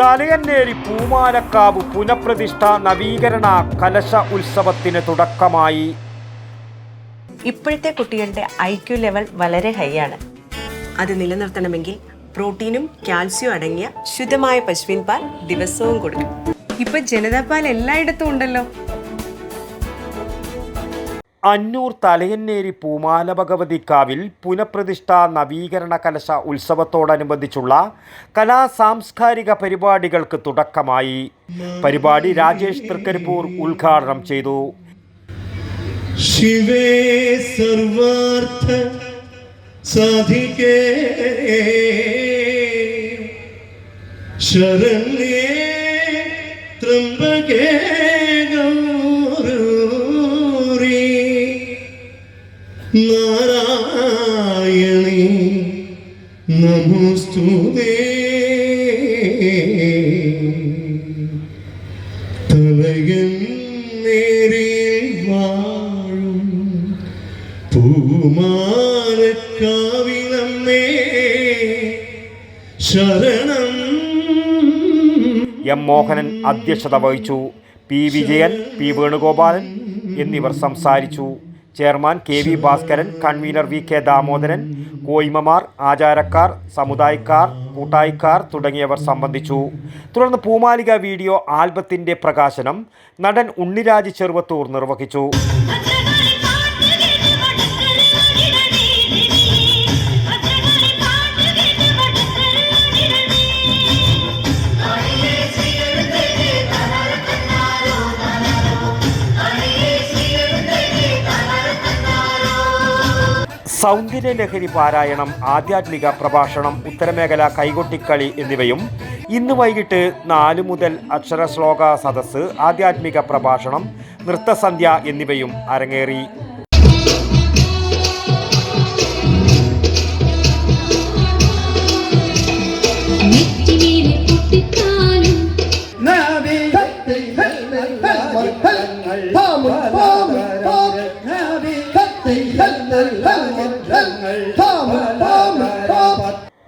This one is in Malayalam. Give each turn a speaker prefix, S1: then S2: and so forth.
S1: തലയന്നേരി പൂമാലക്കാവ് പുനഃപ്രതിഷ്ഠ നവീകരണ കലശ ഉത്സവത്തിന് തുടക്കമായി.
S2: ഇപ്പോഴത്തെ കുട്ടികളുടെ ഐ ക്യു ലെവൽ വളരെ ഹൈ ആണ്. അത് നിലനിർത്തണമെങ്കിൽ പ്രോട്ടീനും കാൽസ്യവും അടങ്ങിയ ശുദ്ധമായ പശുവിൻ പാൽ ദിവസവും കൊടുക്കും ഇപ്പൊ ജനതാ പാൽ എല്ലായിടത്തും ഉണ്ടല്ലോ.
S1: അന്നൂർ തലയന്നേരി പൂമാല ഭഗവതിക്കാവിൽ പുനഃപ്രതിഷ്ഠ നവീകരണ കലശ ഉത്സവത്തോടനുബന്ധിച്ചുള്ള കലാ സാംസ്കാരിക പരിപാടികൾക്ക് തുടക്കമായി. പരിപാടി രാജേഷ് തൃക്കരിപ്പൂർ ഉദ്ഘാടനം ചെയ്തു.
S3: ശിവേ സർവാർത്ഥ ത്രംബകേ. നാരായണി നമസ്തുതേ. തലകൻ നേരിൽ വാഴും പൂമാരക്കാവിലമ്മേ ശരണം.
S1: എം മോഹനൻ അധ്യക്ഷത വഹിച്ചു. പി വിജയൻ പി വേണുഗോപാലൻ എന്നിവർ സംസാരിച്ചു. Chairman K V Bhaskaran convenor V K Damodaran കോയിമമാർ ആചാരക്കാർ സമുദായക്കാർ കൂട്ടായിക്കാർ തുടങ്ങിയവർ സംബന്ധിച്ചു. തുടർന്ന് പൂമാലിക വീഡിയോ ആൽബത്തിന്റെ പ്രകാശനം നടൻ ഉണ്ണിരാജ് ചെറുവത്തൂർ നിർവഹിച്ചു. സൗന്ദര്യലഹരി പാരായണം ആധ്യാത്മിക പ്രഭാഷണം ഉത്തരമേഖല കൈകൊട്ടിക്കളി എന്നിവയും ഇന്ന് വൈകിട്ട് നാല് മുതൽ അക്ഷരശ്ലോക സദസ്സ് ആധ്യാത്മിക പ്രഭാഷണം നൃത്തസന്ധ്യ എന്നിവയും അരങ്ങേറി
S4: പൊട്ടിത്താലും